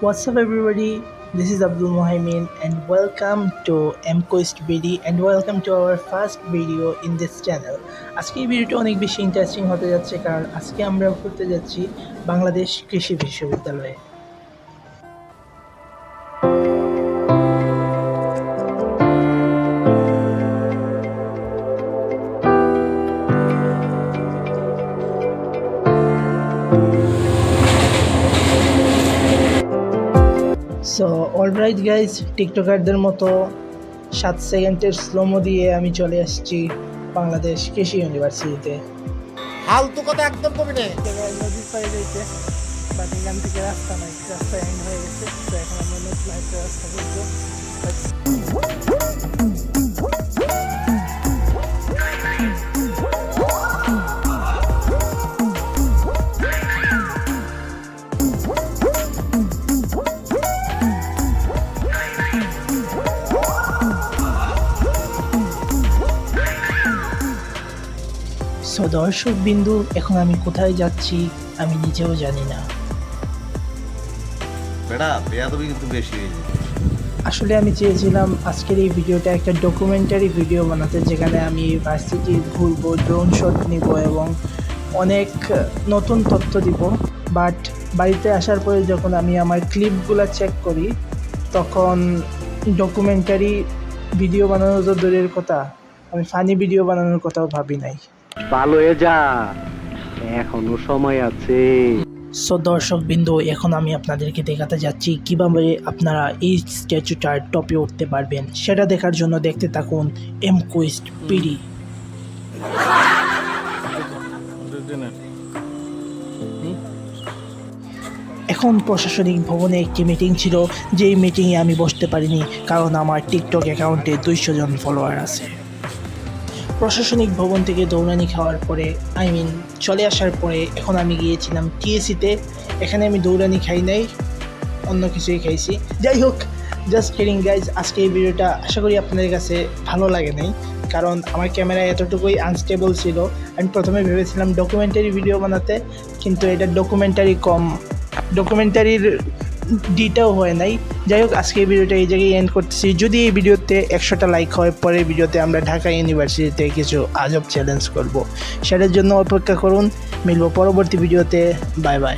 What's up, everybody? This is Abdul Mohimin, and welcome to MQuest BD, and welcome to our first video in this channel. আজকে এই ভিডিওটা অনেক বেশি interesting হতে যাচ্ছে কারণ আজকে আমরা ঘুরতে যাচ্ছি বাংলাদেশ কৃষি বিশ্ববিদ্যালয়ে সো অল অলরাইট গাইজ টিকটকারদের মতো সাত সেকেন্ডের স্লোমো দিয়ে আমি চলে আসছি বাংলাদেশ কৃষি ইউনিভার্সিটিতে ফালতু কথা একদম কমে নেই। নদীর পাড়ে যাইতে বাট এখান থেকে রাস্তা নাই রাস্তা এন্ড হয়ে গেছে। তো এখন আমরা নতুন একটা রাস্তা করব। সো দর্শক বিন্দু এখন আমি কোথায় যাচ্ছি আমি নিজেও জানি না। বেড়া বেয়াদবি কিন্তু বেশি হয়ে যায়। আসলে আমি চেয়েছিলাম আজকের এই ভিডিওটা একটা ডকুমেন্টারি ভিডিও বানাতে যেখানে আমি ভার্সিটি ঘুরবো ড্রোন শট নিব এবং অনেক নতুন তথ্য দিব। বাট বাড়িতে আসার পরে যখন আমি আমার ক্লিপগুলো চেক করি তখন ডকুমেন্টারি ভিডিও বানানো তো দূরের কথা আমি ফানি ভিডিও বানানোর কথাও ভাবি নাই। ভালো হয়ে যা। এখনও সময় আছে। সো দর্শক বিন্দু, এখন আমি আপনাদেরকে দেখাতে যাচ্ছি কীভাবে আপনারা এই স্ট্যাচুটার টপে উঠতে পারবেন। সেটা দেখার জন্য দেখতে থাকুন এম কুইস্ট পিডি। এখন প্রশাসনিক ভবনে একটি মিটিং ছিল, যেই মিটিংয়ে আমি বসতে পারিনি, কারণ আমার টিকটক অ্যাকাউন্টে দুইশো জন ফলোয়ার আছে। প্রশাসনিক ভবন থেকে দৌড়ানি খাওয়ার পরে আই মিন চলে আসার পরে এখন আমি গিয়েছিলাম টিএসিতে। এখানে আমি দৌড়ানি খাই নাই, অন্য কিছুই খাইছি। যাই হোক জাস্ট কিডিং গাইজ আজকে এই ভিডিওটা আশা করি আপনাদের কাছে ভালো লাগে নাই, কারণ আমার ক্যামেরা এতটুকুই আনস্টেবল ছিল। আমি প্রথমে ভেবেছিলাম ডকুমেন্টারি ভিডিও বানাতে, কিন্তু এটা ডকুমেন্টারি কম। ডকুমেন্টারির ডিটাও হয় নাই। যাই হোক আজকে ভিডিওটা এই জায়গায় এন্ড করতেছি। যদি এই ভিডিওতে একশোটা লাইক হয়, পরের ভিডিওতে আমরা ঢাকা ইউনিভার্সিটিতে কিছু আজব চ্যালেঞ্জ করব। সেটার জন্য অপেক্ষা করুন। মিলব পরবর্তী ভিডিওতে। Bye bye